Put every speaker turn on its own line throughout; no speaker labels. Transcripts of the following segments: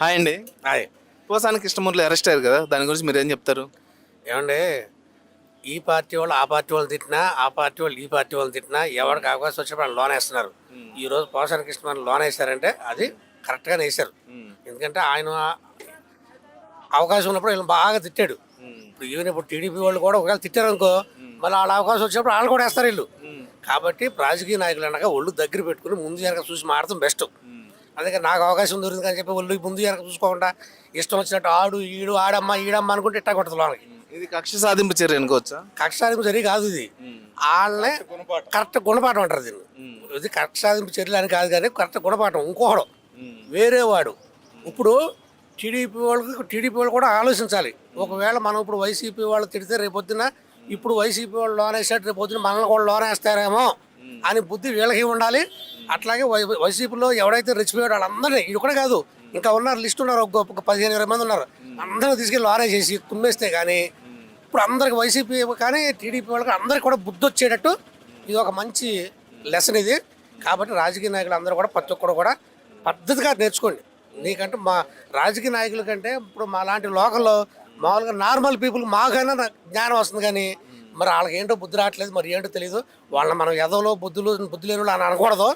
Hi అండి.
Hi.
Posani Krishnamurthy arrest అయ్యారు కదా దాని గురించి మీరు ఏం చెప్తారు?
ఏమండి ఈ పార్టీ వాళ్ళు ఆ పార్టీ వాళ్ళు తిట్టినా ఆ పార్టీ వాళ్ళు ఈ పార్టీ వాళ్ళు తిట్టినా ఎవరికి అవకాశం వచ్చినప్పుడు వాళ్ళు లోన్ వేస్తున్నారు. ఈ రోజు పోసాని కృష్ణ లోన్ వేస్తారంటే అది కరెక్ట్గానే వేశారు. ఎందుకంటే ఆయన అవకాశం ఉన్నప్పుడు వీళ్ళని బాగా తిట్టాడు. ఇప్పుడు ఈవెన్ ఇప్పుడు టీడీపీ వాళ్ళు కూడా ఒకవేళ తిట్టారు అనుకో మళ్ళీ వాళ్ళ అవకాశం వచ్చినప్పుడు వాళ్ళు కూడా వేస్తారు వీళ్ళు. కాబట్టి రాజకీయ నాయకులు అనగా ఒళ్ళు దగ్గర పెట్టుకుని ముందు వెనక చూసి మాడటం బెస్ట్. అందుకే నాకు అవకాశం దొరికింది అని చెప్పి ఒళ్ళు ముందు వెనక చూసుకోకుండా ఇష్టం వచ్చినట్టు ఆడు ఈడు ఆడమ్మ ఈడమ్మ అనుకుంటే ఇట్టా కొట్టదు లోనకి.
ఇది కక్ష సాధింపు చర్య అనుకోవచ్చా?
కక్ష సాధింపు చర్య కాదు ఇది. వాళ్ళనే కరెక్ట్ గుణపాఠం. అంటారు దీన్ని. ఇది కక్ష సాధింపు చర్యలు అని కాదు కానీ కరెక్ట్ గుణపాఠం ఇంకోడు వేరే వాడు. ఇప్పుడు టీడీపీ వాళ్ళకి టీడీపీ వాళ్ళు కూడా ఆలోచించాలి. ఒకవేళ మనం ఇప్పుడు వైసీపీ వాళ్ళు తిడితే రేపొద్దున ఇప్పుడు వైసీపీ వాళ్ళు లోన్ వేసాడు రేపొద్దున మనల్ని కూడా లోన్ వేస్తారేమో అని బుద్ధి వీళ్ళకి ఉండాలి. అట్లాగే వై వైసీపీలో ఎవడైతే రెచ్చిపోయాడు వాళ్ళందరినీ ఇది కూడా కాదు ఇంకా ఉన్నారు లిస్ట్ ఉన్నారు ఒక పదిహేను ఇరవై మంది ఉన్నారు. అందరూ తీసుకెళ్ళి లోనే చేసి కుమ్మేస్తే కానీ ఇప్పుడు అందరికి వైసీపీ కానీ టీడీపీ వాళ్ళకి అందరికి కూడా బుద్ధి వచ్చేటట్టు ఇది ఒక మంచి లెసన్ ఇది. కాబట్టి రాజకీయ నాయకులు అందరూ కూడా ప్రతి ఒక్కరు కూడా పద్ధతిగా నేర్చుకోండి. నీకంటే మా రాజకీయ నాయకుల కంటే ఇప్పుడు మా లాంటి లోకల్లో మామూలుగా నార్మల్ పీపుల్ మాకైనా జ్ఞానం వస్తుంది కానీ మరి వాళ్ళకి ఏంటో బుద్ధి రావట్లేదు మరి ఏంటో తెలియదు వాళ్ళని మనం ఎదవలో బుద్ధులు బుద్ధి లేని వాళ్ళు అని అనకూడదు.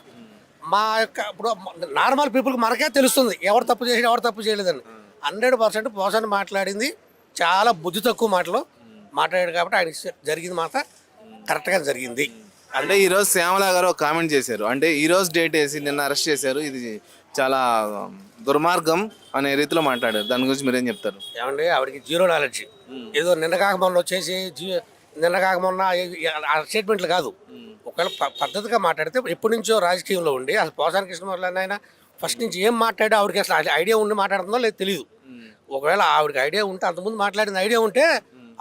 మా యొక్క ఇప్పుడు నార్మల్ పీపుల్కి మనకే తెలుస్తుంది ఎవరు తప్పు చేసి ఎవరు తప్పు చేయలేదని. హండ్రెడ్ పర్సెంట్ పోసాన్ని మాట్లాడింది చాలా బుద్ధి తక్కువ మాటలు మాట్లాడాడు కాబట్టి ఆయన జరిగింది మాట కరెక్ట్గా జరిగింది.
అంటే ఈ రోజు శ్యామల గారు కామెంట్ చేశారు అంటే ఈ రోజు డేట్ వేసి నిన్న అరెస్ట్ చేశారు ఇది చాలా దుర్మార్గం అనే రీతిలో మాట్లాడారు. దాని గురించి మీరేం చెప్తారు?
ఏమండి ఆవిడకి జీరో నాలెడ్జ్. ఏదో నిన్న కాక మొన్న వచ్చేసి జీ నిన్న కాక మొన్న స్టేట్మెంట్లు కాదు. ఒకవేళ పద్ధతిగా మాట్లాడితే ఎప్పటి నుంచో రాజకీయంలో ఉండి అసలు పోసాని కృష్ణమూర్తి ఆయన ఫస్ట్ నుంచి ఏం మాట్లాడి ఆవిడకి అసలు ఐడియా ఉండి మాట్లాడుతుందో లేదు తెలియదు ఒకవేళ ఆవిడకి ఐడియా ఉంటే అంతకుముందు మాట్లాడిన ఐడియా ఉంటే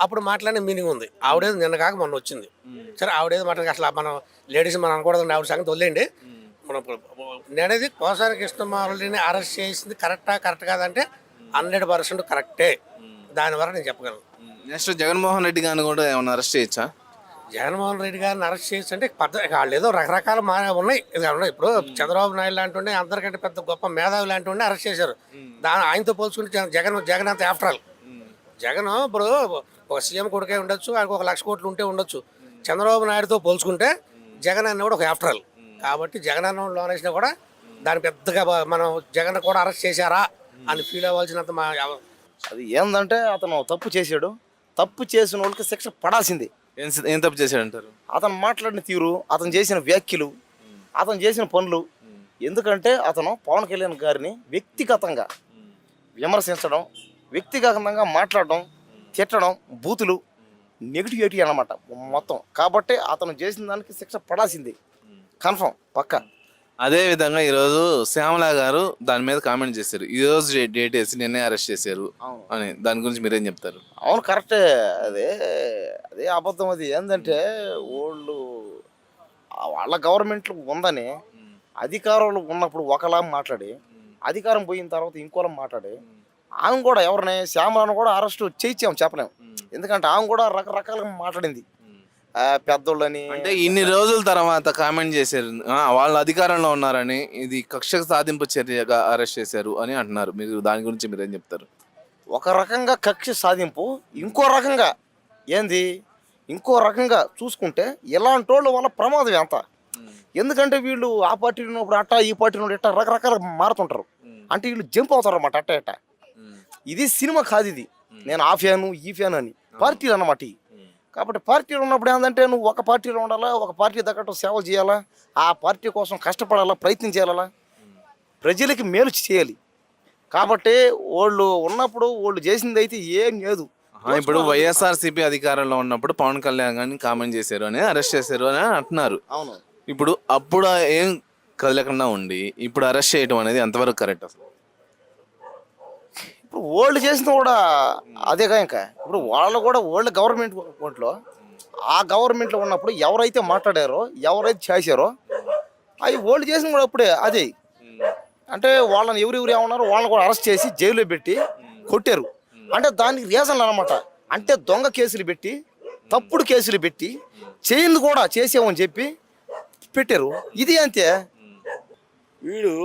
అప్పుడు మాట్లాడిన మీనింగ్ ఉంది. ఆవిడేది నిన్న కాక మొన్న వచ్చింది. సరే ఆవిడేది మాట్లాడి అసలు మనం లేడీస్ మనం అనకూడదండి ఆవిడ సంగతి వదిలేండి మనం నేనేది కోసారి కృష్ణమాలని అరెస్ట్ చేసింది కరెక్టా కరెక్ట్ కాదంటే హండ్రెడ్ పర్సెంట్ కరెక్టే. దాని నేను చెప్పగలను.
నెక్స్ట్ జగన్మోహన్ రెడ్డి గారిని కూడా ఏమైనా అరెస్ట్ చేయొచ్చా?
జగన్మోహన్ రెడ్డి గారిని అరెస్ట్ చేసి అంటే పద్ధతి వాళ్ళు ఏదో రకరకాల మా ఉన్నాయి. ఉన్నాయి ఇప్పుడు చంద్రబాబు నాయుడు లాంటి ఉండే అందరికంటే పెద్ద గొప్ప మేధావి లాంటి ఉండే అరెస్ట్ చేశారు. దాని ఆయనతో పోల్చుకుంటే జగన్- జగన్ అంత ఆఫ్టర్ ఆల్ జగన్ ఇప్పుడు ఒక సీఎం కొడుకే ఉండొచ్చు ఆయనకు ఒక లక్ష కోట్లు ఉంటే ఉండొచ్చు. చంద్రబాబు నాయుడుతో పోల్చుకుంటే జగన్ అన్న కూడా ఒక ఆఫ్టర్ ఆల్ కాబట్టి జగన్ అన్న లోన్ వేసినా కూడా దాని పెద్దగా మనం జగన్ కూడా అరెస్ట్ చేశారా అని ఫీల్ అవ్వాల్సినంత మా
అది ఏందంటే అతను తప్పు చేశాడు. తప్పు చేసిన వాళ్ళకి శిక్ష పడాల్సింది.
ఏం తప్పు చేశాడంటారు?
అతను మాట్లాడిన తీరు అతను చేసిన వ్యాఖ్యలు అతను చేసిన పనులు. ఎందుకంటే అతను పవన్ కళ్యాణ్ గారిని వ్యక్తిగతంగా విమర్శించడం వ్యక్తిగతంగా మాట్లాడడం తిట్టడం బూతులు నెగిటివిటీ అన్నమాట మొత్తం. కాబట్టి అతను చేసిన దానికి శిక్ష పడాల్సింది. కన్ఫర్మ్ పక్క.
అదే విధంగా ఈరోజు శ్యామల గారు దాని మీద కామెంట్ చేశారు. ఈ రోజు డేట్ వేసి నిన్నే అరెస్ట్ చేశారు. అని. దాని గురించి మీరేం చెప్తారు?
అవును కరెక్టే. అదే అదే అబద్ధం అది. ఏంటంటే వాళ్ళు వాళ్ళ గవర్నమెంట్లో ఉందని అధికారంలో ఉన్నప్పుడు ఒకలా మాట్లాడి అధికారం పోయిన తర్వాత ఇంకోలా మాట్లాడి ఆమె కూడా ఎవరిని శ్యామలను కూడా అరెస్ట్ చేయించాము చెప్పలేము. ఎందుకంటే ఆమె కూడా రకరకాలుగా మాట్లాడింది. పెద్దోళ్ళని
అంటే ఇన్ని రోజుల తర్వాత కామెంట్ చేశారు. ఆ, వాళ్ళు అధికారంలో ఉన్నారని ఇది కక్ష సాధింపు చర్యగా అరెస్ట్ చేశారు అని అంటున్నారు. మీరు దాని గురించి మీరేం చెప్తారు?
ఒక రకంగా కక్ష సాధింపు ఇంకో రకంగా ఏంది? ఇంకో రకంగా చూసుకుంటే ఇలాంటి వాళ్ళు వల్ల ప్రమాదం ఎంత? ఎందుకంటే వీళ్ళు ఆ పార్టీ ఉన్నప్పుడు అట్టా ఈ పార్టీ ఉన్నప్పుడు ఇట్టా రకరకాలుగా మారుతుంటారు. అంటే వీళ్ళు జంప్ అవుతారు అన్నమాట అట్ట ఇట్ట. ఇది సినిమా కాదు ఇది. నేను ఆ ఫ్యాను ఈ ఫ్యాన్ అని. పార్టీలు అన్నమాట ఇవి. కాబట్టి పార్టీలు ఉన్నప్పుడు ఏంటంటే నువ్వు ఒక పార్టీలో ఉండాలా ఒక పార్టీ తగ్గట్టు సేవలు చేయాలా? ఆ పార్టీ కోసం కష్టపడాలా ప్రయత్నం చేయాలా? ప్రజలకి మేలు చేయాలి. కాబట్టి వాళ్ళు ఉన్నప్పుడు వాళ్ళు చేసింది అయితే ఏం లేదు.
ఇప్పుడు వైఎస్ఆర్ సిపి అధికారంలో ఉన్నప్పుడు పవన్ కళ్యాణ్ గారిని కామెంట్ చేశారు అని అరెస్ట్ చేశారు అని అంటున్నారు.
అవును.
ఇప్పుడు అప్పుడు ఏం కదలకుండా ఉండి ఇప్పుడు అరెస్ట్ చేయడం అనేది ఎంతవరకు కరెక్ట్ అసలు?
ఇప్పుడు ఓల్డ్ చేసిన కూడా అదేగా ఇంకా. ఇప్పుడు వాళ్ళు కూడా ఓల్డ్ గవర్నమెంట్ ఒంట్లో ఆ గవర్నమెంట్లో ఉన్నప్పుడు ఎవరైతే మాట్లాడారో ఎవరైతే చేశారో అవి ఓల్డ్ చేసిన కూడా అప్పుడే అదే. అంటే వాళ్ళని ఎవరెవరు ఏమన్నారో వాళ్ళని కూడా అరెస్ట్ చేసి జైల్లో పెట్టి కొట్టారు. అంటే దానికి రీజన్లు అనమాట అంటే దొంగ కేసులు పెట్టి తప్పుడు కేసులు పెట్టి చేయింది కూడా చేసామని చెప్పి పెట్టారు. ఇది అంతే. వీడు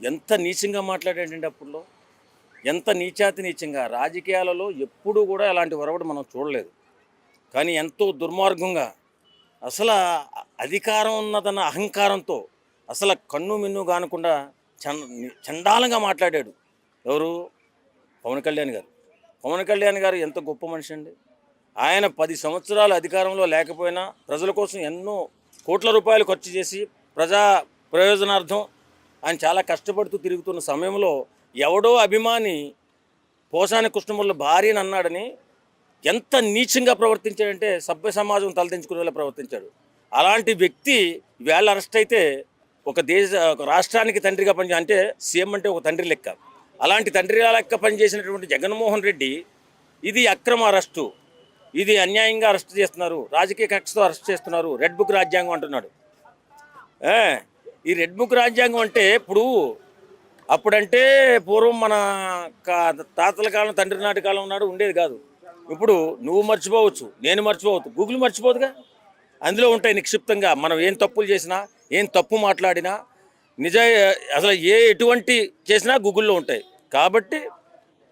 ఎంత నీచంగా మాట్లాడాడండి అప్పుడులో ఎంత నీచాతి నీచంగా రాజకీయాలలో ఎప్పుడూ కూడా అలాంటి వరవడు మనం చూడలేదు. కానీ ఎంతో దుర్మార్గంగా అసలు అధికారం ఉన్నదన్న అహంకారంతో అసలు కన్ను మిన్ను కానకుండా చండాలంగా మాట్లాడాడు. ఎవరు? పవన్ కళ్యాణ్ గారు. పవన్ కళ్యాణ్ గారు ఎంత గొప్ప మనిషి అండి. ఆయన పది సంవత్సరాలు అధికారంలో లేకపోయినా ప్రజల కోసం ఎన్నో కోట్ల రూపాయలు ఖర్చు చేసి ప్రజా ప్రయోజనార్థం ఆయన చాలా కష్టపడుతూ తిరుగుతున్న సమయంలో ఎవడో అభిమాని పోసాని కృష్ణముల భార్యని అన్నాడని ఎంత నీచంగా ప్రవర్తించాడంటే సభ్య సమాజం తలదించుకునేలా ప్రవర్తించాడు. అలాంటి వ్యక్తి వేళ అరెస్ట్ అయితే ఒక దేశ ఒక రాష్ట్రానికి తండ్రిగా పని అంటే సీఎం అంటే ఒక తండ్రి లెక్క. అలాంటి తండ్రి లెక్క పనిచేసినటువంటి జగన్మోహన్ రెడ్డి ఇది అక్రమ అరెస్టు. ఇది అన్యాయంగా అరెస్ట్ చేస్తున్నారు. రాజకీయ కక్షతో అరెస్ట్ చేస్తున్నారు. రెడ్ బుక్ రాజ్యాంగం అంటున్నాడు. ఈ రెడ్ బుక్ రాజ్యాంగం అంటే ఇప్పుడు అప్పుడంటే పూర్వం మన కా- తాతల కాలం తండ్రి నాటి కాలం నాడు ఉండేది కాదు. ఇప్పుడు నువ్వు మర్చిపోవచ్చు నేను మర్చిపోవచ్చు గూగుల్ మర్చిపోదుగా? అందులో ఉంటాయి నిక్షిప్తంగా మనం ఏం తప్పులు చేసినా ఏం తప్పు మాట్లాడినా నిజ అసలు ఏ ఎటువంటి చేసినా గూగుల్లో ఉంటాయి. కాబట్టి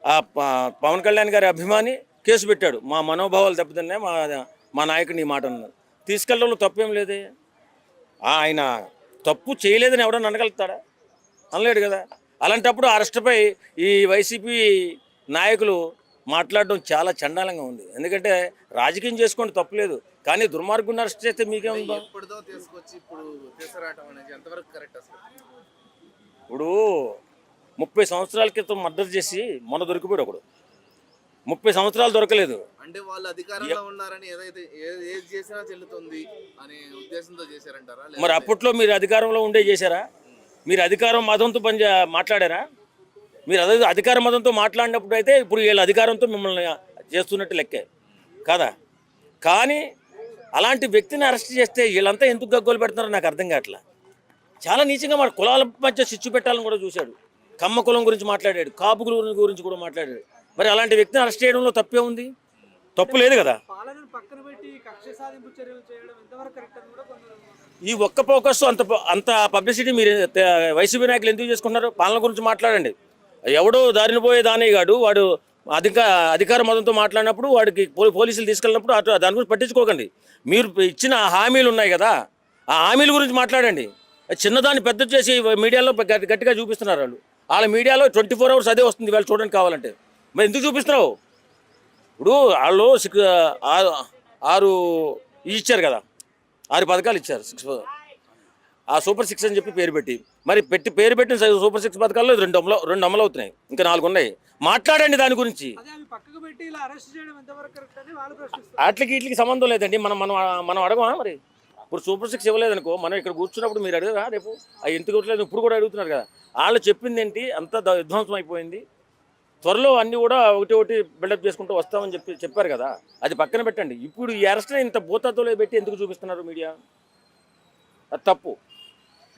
ఆ ప- పవన్ కళ్యాణ్ గారి అభిమాని కేసు పెట్టాడు. మా మనోభావాలు దెబ్బతిన్నాయి మా మా నాయకుడిని ఈ మాట అన్నారు. తీసుకెళ్ళడంలో తప్పేం లేదే ఆయన తప్పు చేయలేదని ఎవడన్నా అనగలుగుతాడా? అనలేడు కదా? అలాంటప్పుడు అరెస్ట్పై ఈ వైసీపీ నాయకులు మాట్లాడడం చాలా చండాలంగా ఉంది. ఎందుకంటే రాజకీయం చేసుకోండి తప్పులేదు కానీ దుర్మార్గుని అరెస్ట్ చేస్తే
తీసుకొచ్చి ఇప్పుడు
ముప్పై సంవత్సరాల క్రితం మర్డర్ చేసి మొన్న దొరికిపోయాడు ఒకడు. ముప్పై సంవత్సరాలు దొరకలేదు.
అంటే వాళ్ళు అధికారంలో ఉన్నారని ఏదైతే ఏది చేసినా చెల్లుతుంది అనే ఉద్దేశంతో చేశారంటారా?
మరి అప్పట్లో మీరు అధికారంలో ఉండే చేశారా? మీరు అధికారం మతంతో పని మాట్లాడారా? మీరు అదే అధికార మతంతో మాట్లాడినప్పుడు అయితే ఇప్పుడు వీళ్ళ అధికారంతో మిమ్మల్ని చేస్తున్నట్టు లెక్కే. కాదా? కానీ అలాంటి వ్యక్తిని అరెస్ట్ చేస్తే వీళ్ళంతా ఎందుకు గగ్గోలు పెడుతున్నారో నాకు అర్థం కావట్లా. చాలా నీచంగా మన కులాల మధ్య చిచ్చు పెట్టాలని కూడా చూశాడు. కమ్మ కులం గురించి మాట్లాడాడు కాపు కులం గురించి కూడా మాట్లాడాడు. మరి అలాంటి వ్యక్తిని అరెస్ట్ చేయడంలో తప్పే ఉంది? తప్పు లేదు కదా?
పక్కన పెట్టి కక్ష సాధింపు చర్యలు చేయడం ఎంతవరకు కరెక్ట్ అని కూడా
ఈ ఒక్క ఫోకస్ అంత అంత పబ్లిసిటీ మీరు వైసీపీ నాయకులు ఎందుకు చేసుకున్నారు పాలన గురించి మాట్లాడండి. ఎవడో దారిని పోయే దానిగాడు వాడు అధిక అధికార మతంతో మాట్లాడినప్పుడు వాడికి పోలీసులు తీసుకెళ్ళినప్పుడు అటు దాని గురించి పట్టించుకోకండి. మీరు ఇచ్చిన హామీలు ఉన్నాయి కదా ఆ హామీల గురించి మాట్లాడండి. చిన్నదాన్ని పెద్ద చేసి మీడియాలో గట్టి- గట్టిగా చూపిస్తున్నారు వాళ్ళు. వాళ్ళ మీడియాలో ట్వంటీ ఫోర్ అవర్స్ అదే వస్తుంది వాళ్ళు చూడడానికి కావాలంటే. మరి ఎందుకు చూపిస్తున్నావు? ఇప్పుడు వాళ్ళు ఆరు ఆరు ఇచ్చారు కదా. ఆరు పథకాలు ఇచ్చారు సిక్స్ ఆ సూపర్ సిక్స్ అని చెప్పి పేరు పెట్టి. మరి పెట్టి పేరు పెట్టిన సూపర్ సిక్స్ పథకాల్లో రెండు అమలు రెండు అమలు అవుతున్నాయి. ఇంకా నాలుగు ఉన్నాయి. మాట్లాడండి దాని గురించి. వాటికి వీటికి సంబంధం లేదండి. మనం మనం మనం అడగమా మరి? ఇప్పుడు సూపర్ సిక్స్ ఇవ్వలేదనుకో మనం ఇక్కడ కూర్చున్నప్పుడు మీరు అడగరా రేపు? అవి ఎందుకు ఇవ్వట్లేదు? ఇప్పుడు కూడా అడుగుతున్నారు కదా. వాళ్ళు చెప్పింది ఏంటి అంత విధ్వంసం అయిపోయింది. త్వరలో అన్నీ కూడా ఒకటి ఒకటి బిల్డప్ చేసుకుంటూ వస్తామని చెప్పి చెప్పారు కదా. అది పక్కన పెట్టండి. ఇప్పుడు ఈ అరెస్ట్ ఇంత భూతత్వంలో పెట్టి ఎందుకు చూపిస్తున్నారు మీడియా? అది తప్పు.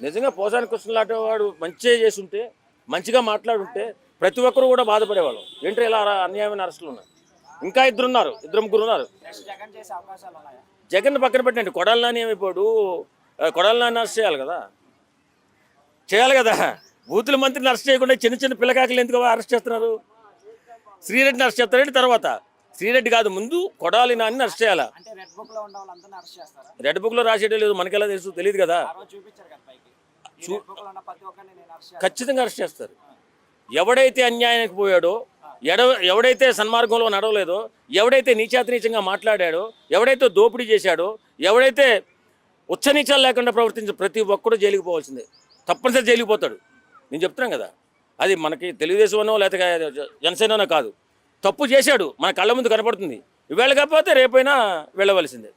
నిజంగా పోసాని కృష్ణ లాంటి వాడు మంచిగా చేసుంటే మంచిగా మాట్లాడుంటే ప్రతి ఒక్కరు కూడా బాధపడేవాళ్ళు. ఏంటో ఇలా అన్యాయమైన అరెస్టులు ఉన్నాయి? ఇంకా ఇద్దరు ఉన్నారు ఇద్దరు ముగ్గురు ఉన్నారు.
జగన్
పక్కన పెట్టండి. కొడాలి నాని ఏమైపోయాడు ఆ, కొడాలి నాని అరెస్ట్ చేయాలి కదా. చేయాలి కదా. బూతుల మంత్రిని అరెస్ట్ చేయకుండా చిన్న చిన్న పిల్లకాకులు ఎందుకు అరెస్ట్ చేస్తున్నారు? శ్రీరెడ్డిని అరెస్ట్ చేస్తారంటే తర్వాత. శ్రీరెడ్డి కాదు ముందు కొడాలి నాని అరెస్ట్ చేయాలా?
రెడ్
బుక్లో రాసేయడం లేదు మనకెలా తెలుసు తెలియదు కదా. ఖచ్చితంగా అరెస్ట్ చేస్తారు. ఎవడైతే అన్యాయానికి పోయాడో ఎడ ఎవడైతే సన్మార్గంలో నడవలేదో ఎవడైతే నీచాతి నీచంగా మాట్లాడాడో ఎవడైతే దోపిడీ చేశాడో ఎవడైతే ఉచ్చనీచాలు లేకుండా ప్రవర్తించిన ప్రతి ఒక్కడు జైలుకి పోవాల్సిందే. తప్పనిసరి జైలుకి పోతాడు. నేను చెప్తున్నాను కదా. అది మనకి తెలుగుదేశమనో లేకపోతే జనసేననో కాదు. తప్పు చేశాడు. మన కళ్ళ ముందు కనపడుతుంది. ఇవాళ కాకపోతే రేపైనా వెళ్ళవలసిందే.